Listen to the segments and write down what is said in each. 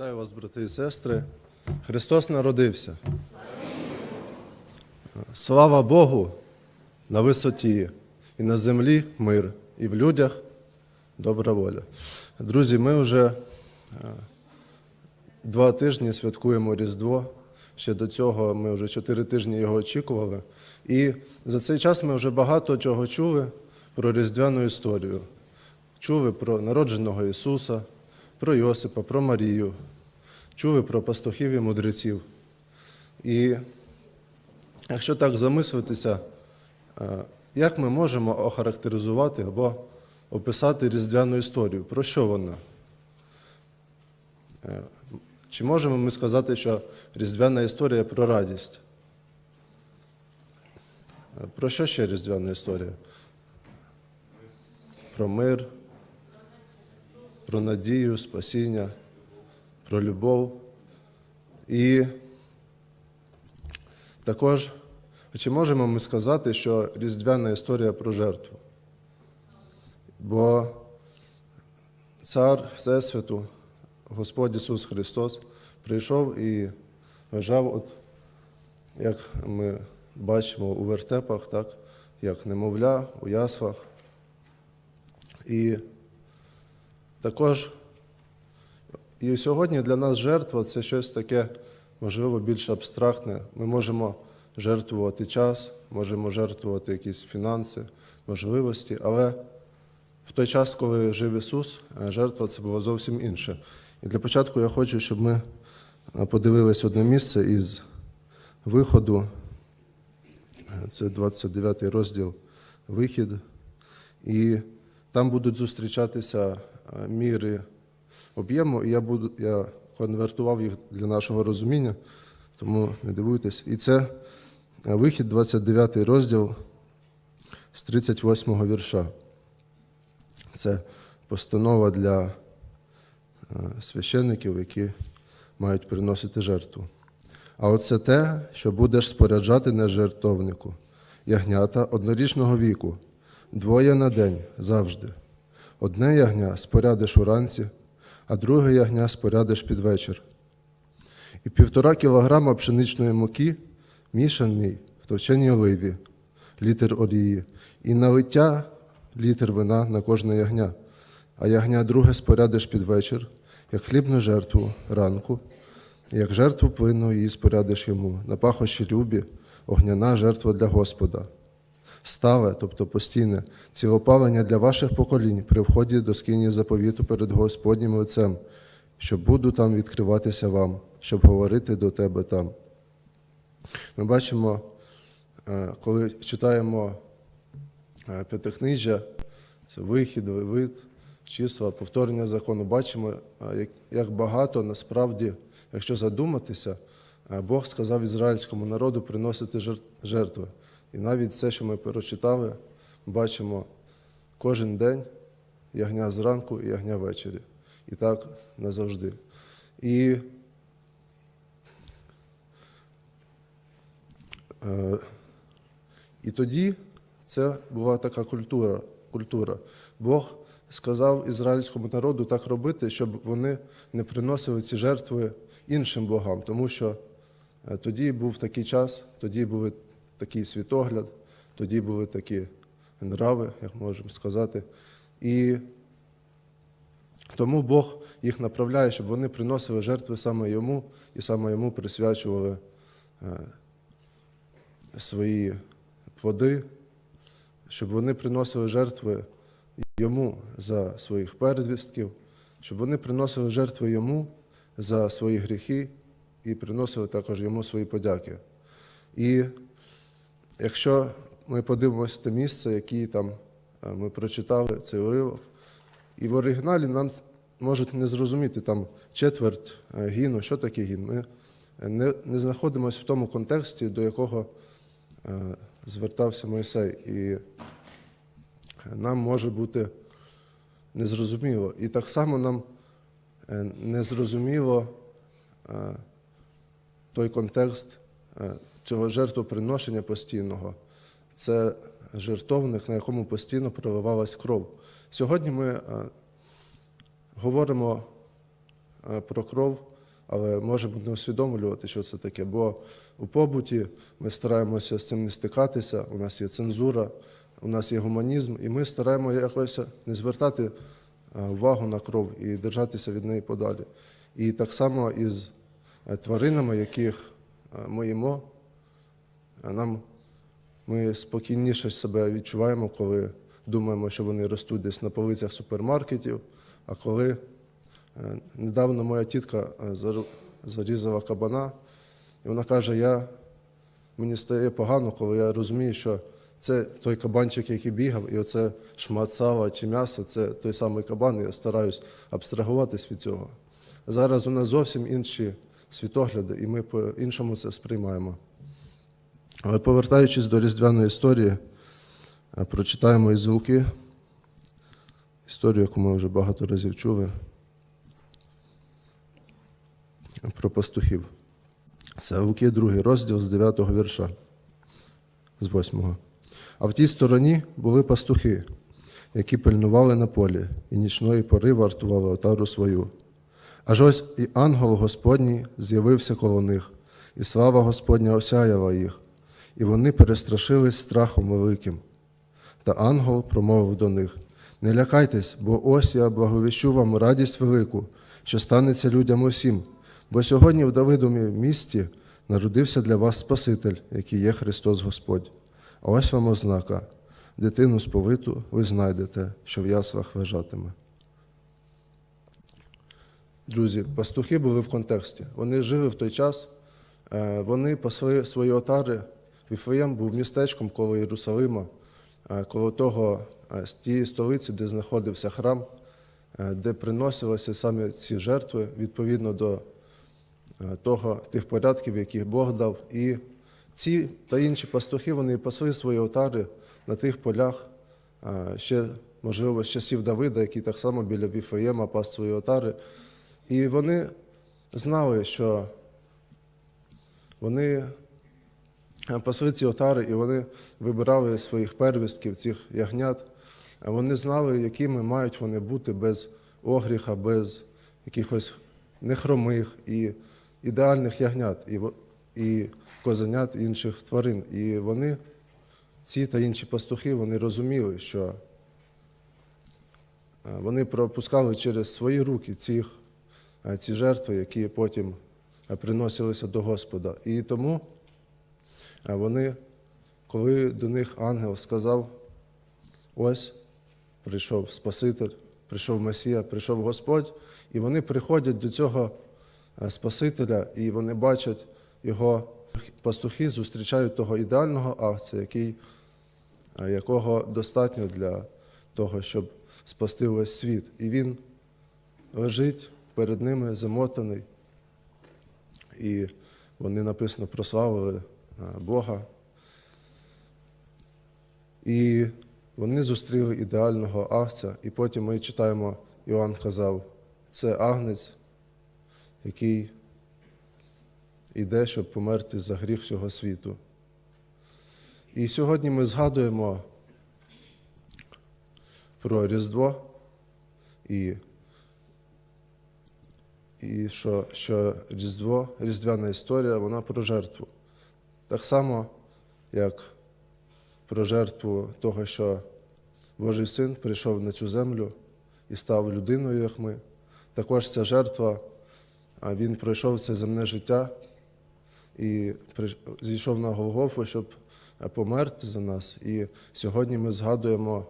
Вітаю вас, брати і сестри. Христос народився. Слава Богу на висоті, і на землі мир, і в людях добра воля. Друзі, ми вже е, два тижні святкуємо Різдво. Ще до цього ми вже чотири тижні його очікували. І за цей час ми вже багато чого чули про різдвяну історію. Чули про народженого Ісуса, про Йосипа, про Марію, чули про пастухів і мудреців. І якщо так замислитися, е, як ми можемо охарактеризувати або описати різдвяну історію? Про що вона? Е, Чи можемо ми сказати, що різдвяна історія про радість? Е, Про що ще різдвяна історія? Про мир, про надію, спасіння, про любов. І також, чи можемо ми сказати, що різдвяна історія про жертву? Бо Цар Всесвіту, Господь Ісус Христос, прийшов і лежав, от, як ми бачимо у вертепах, так, як немовля у яслах. І також і сьогодні для нас жертва це щось таке, можливо, більш абстрактне. Ми можемо жертвувати час, можемо жертвувати якісь фінанси, можливості, але в той час, коли жив Ісус, е, жертва це було зовсім інше. І для початку я хочу, щоб ми е, подивились одне місце із виходу. Це 29 розділ вихід. І там будуть зустрічатися міри об'єму, і я, буду, я конвертував їх для нашого розуміння, тому не дивуйтесь. І це е, вихід, 29 розділ з 38 вірша. Це постанова для е, священників, які мають приносити жертву. А оце те, що будеш споряджати на жертовнику, ягнята однорічного віку, двоє на день завжди. Одне ягня спорядиш уранці, а друге ягня спорядиш під вечір. І півтора кілограма пшеничної муки, мішаний в товченій оливі, літр олії, і налиття літр вина на кожне ягня, а ягня друге спорядиш під вечір, як хлібну жертву ранку, як жертву плинну її спорядиш йому, на пахощі любі, огняна жертва для Господа. Стале, тобто постійне, цілопалення для ваших поколінь при вході до скині заповіту перед Господнім лицем, що буду там відкриватися вам, щоб говорити до тебе там. Ми бачимо, е, коли читаємо е, п'ятикнижжя, це вихід, левит, числа, повторення закону, бачимо, е, як- багато насправді, якщо задуматися, Бог сказав ізраїльському народу приносити жертви. І навіть це, що ми прочитали, бачимо кожен день ягня зранку і ягня ввечері. І так назавжди. І Е, І тоді це була така культура. культура. Бог сказав ізраїльському народу так робити, щоб вони не приносили ці жертви іншим богам, тому що е, тоді був такий час, тоді був такий світогляд, тоді були такі нрави, як можемо сказати. І тому Бог їх направляє, щоб вони приносили жертви саме йому і саме йому присвячували е, свої плоди, щоб вони приносили жертви йому за своїх передвістків, щоб вони приносили жертви йому за свої гріхи і приносили також йому свої подяки. І якщо ми подивимося те місце, яке там е, ми прочитали цей уривок, і в оригіналі нам можуть не зрозуміти там четверть е, гіну, що таке гін. Ми не, не знаходимося в тому контексті, до якого е, звертався Мойсей. І нам може бути незрозуміло. І так само нам незрозуміло той контекст цього жертвоприношення постійного. Це жертовник, на якому постійно проливалась кров. Сьогодні ми е, говоримо е, про кров, але можемо не усвідомлювати, що це таке. Бо у побуті ми стараємося з цим не стикатися, у нас є цензура, у нас є гуманізм, і ми стараємося якось не звертати е, увагу на кров і держатися від неї подалі. І так само із тваринами, яких ми їмо, нам ми спокійніше себе відчуваємо, коли думаємо, що вони ростуть десь на полицях супермаркетів. А коли е, недавно моя тітка е, зарізала кабана, і вона каже: я, мені стає погано, коли я розумію, що це той кабанчик, який бігав, і оце шмат сала чи м'яса, це той самий кабан, і я стараюсь абстрагуватись від цього. Зараз у нас зовсім інші світогляди, і ми по-іншому це сприймаємо. Але повертаючись до різдвяної історії, е, прочитаємо із Луки, історію, яку ми вже багато разів чули, про пастухів. Це Луки, другий розділ з 9 вірша, з 8. А в тій стороні були пастухи, які пильнували на полі, і нічної пори вартували отару свою. Аж ось і ангел Господній з'явився коло них, і слава Господня осяяла їх, і вони перестрашились страхом великим. Та ангел промовив до них: Не лякайтесь, бо ось я благовіщу вам радість велику, що станеться людям усім. Бо сьогодні в Давидові місті народився для вас Спаситель, який є Христос Господь. А ось вам ознака: дитину сповиту ви знайдете, що в яслах лежатиме. Друзі, пастухи були в контексті. Вони жили в той час, е, вони пасли свої отари. Віфлеєм був містечком коло Єрусалима, е, коло того, е, з тієї столиці, де знаходився храм, е, де приносилися саме ці жертви відповідно до того, тих порядків, які Бог дав. І ці та інші пастухи вони пасли свої отари на тих полях, ще, можливо, з часів Давида, який так само біля Віфлеєма пас свої отари. І вони знали, що вони пасли ці отари, і вони вибирали своїх первістків, цих ягнят. Вони знали, якими мають вони бути без огріха, без якихось нехромих і ідеальних ягнят, і, і козенят інших тварин. І вони, ці та інші пастухи, вони розуміли, що е, вони пропускали через свої руки цих, е, ці жертви, які потім е, приносилися до Господа. І тому е, вони, коли до них ангел сказав, ось прийшов Спаситель, прийшов Месія, прийшов Господь, і вони приходять до цього е, Спасителя, і вони бачать його пастухи, зустрічають того ідеального агця, який, е, якого достатньо для того, щоб спасти весь світ. І він лежить перед ними замотаний, і вони написано прославили Бога. І вони зустріли ідеального агця, і потім ми читаємо, Іоанн казав, це агнець, який йде, щоб померти за гріх всього світу. І сьогодні ми згадуємо про Різдво і, і що, що Різдво, Різдвяна історія, вона про жертву. Так само, як про жертву того, що Божий син прийшов на цю землю і став людиною, як ми. Також ця жертва, він пройшов це земне життя і зійшов на Голгофу, щоб померти за нас. І сьогодні ми згадуємо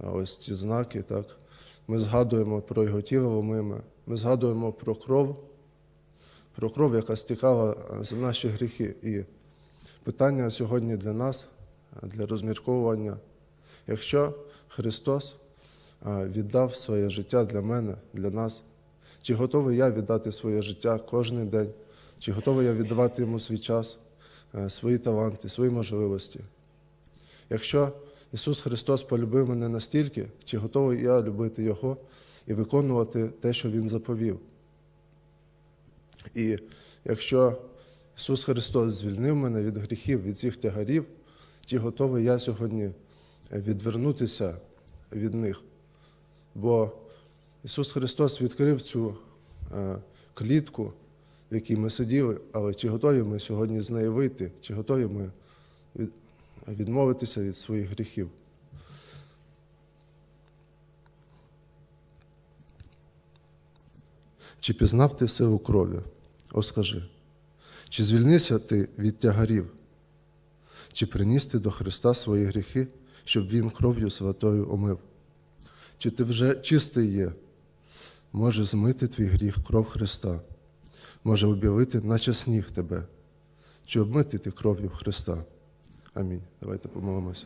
ось ці знаки, так? Ми згадуємо про його тіло ломиме, ми згадуємо про кров, про кров, яка стікала е, за наші гріхи. І питання сьогодні для нас, е, для розмірковування. Якщо Христос е, віддав своє життя для мене, для нас, чи готовий я віддати своє життя кожен день, чи готовий я віддавати йому свій час, свої таланти, свої можливості? Якщо Ісус Христос полюбив мене настільки, чи готовий я любити Його і виконувати те, що Він заповів? І якщо Ісус Христос звільнив мене від гріхів, від цих тягарів, чи готовий я сьогодні відвернутися від них? Бо Ісус Христос відкрив цю е, клітку, в якій ми сиділи, але чи готові ми сьогодні з неї вийти, чи готові ми відмовитися від своїх гріхів? Чи пізнав ти силу крові? О, скажи. Чи звільнився ти від тягарів? Чи приніс ти до Христа свої гріхи, щоб Він кров'ю святою омив? Чи ти вже чистий є? Може змити твій гріх кров Христа, може обілити, наче сніг тебе, чи обмити ти кров'ю Христа. Амінь. Давайте помолимося.